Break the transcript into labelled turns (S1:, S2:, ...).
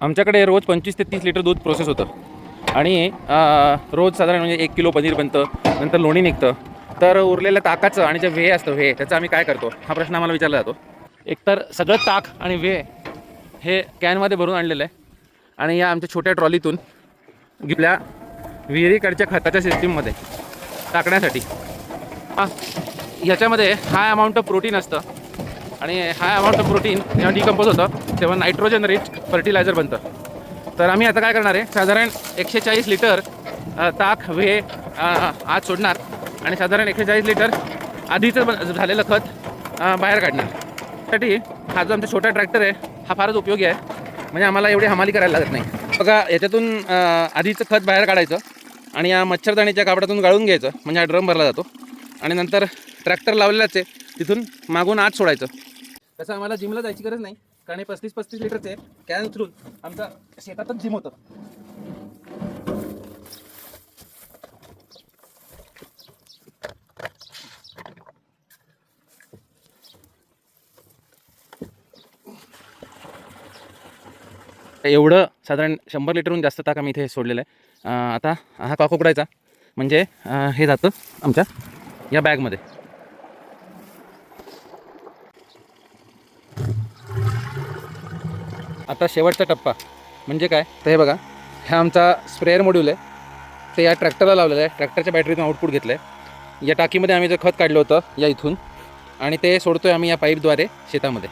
S1: आमच्याकडे रोज पंचवीस ते तीस लिटर दूध प्रोसेस होतं. आणि रोज साधारण म्हणजे एक किलो पनीर बनतं नंतर लोणी निघतं. तर उरलेल्या ताकाचं आणि जे व्हे असतं व्हे त्याचं आम्ही काय करतो? हा प्रश्न आम्हाला विचारला जातो. एकतर सगळं ताक आणि व्हे हे कॅनमध्ये भरून आणलेलं आहे. आणि या आमच्या छोट्या ट्रॉलीतून आपल्या विहिरीकडच्या खताच्या सिस्टीममध्ये टाकण्यासाठी. हां ह्याच्यामध्ये हाय अमाऊंट ऑफ प्रोटीन असतं. आणि हाय अमाऊंट ऑफ प्रोटीन जेव्हा डिकम्पोज होतं तेव्हा नायट्रोजन रिच फर्टिलायझर बनतं. तर आम्ही आता काय करणार आहे साधारण एकशे चाळीस लिटर ताक वे आज सोडणार आणि साधारण एकशे चाळीस लिटर आधीचं बन- झालेलं खत बाहेर काढणार. त्यासाठी हा जो आमचा छोटा ट्रॅक्टर आहे हा फारच उपयोगी आहे. म्हणजे आम्हाला एवढी हमाली करायला लागत नाही. बघा याच्यातून आधीचं खत बाहेर काढायचं आणि या मच्छरदाणीच्या कापडातून गाळून घ्यायचं. म्हणजे हा ड्रम भरला जातो. आणि नंतर ट्रॅक्टर लावलेलाच आहे तिथून मागून आत सोडायचं. तसं आम्हाला जिमला जायची गरज नाही. कारण हे पस्तीस पस्तीस लिटरचे कॅन उचलून आमचा शेतातच जिम होतं. एवढं साधारण शंभर लिटरहून जास्त ताक आम्ही इथे सोडलेलं आहे. आता हा काक उकडायचा म्हणजे हे जातं आमच्या या बॅगमध्ये आता शेवटचा टप्पा. म्हणजे काय? तर हे बघा हा आमचा स्प्रेअर मॉड्यूल आहे. ते या ट्रॅक्टरला लावलेलं आहे. ट्रॅक्टरच्या बॅटरीतून आउटपुट घेतलं आहे या टाकीमध्ये आम्ही जे खत काढलं होतं या इथून आणि ते सोडतो आहे आम्ही या पाईपद्वारे शेतामध्ये.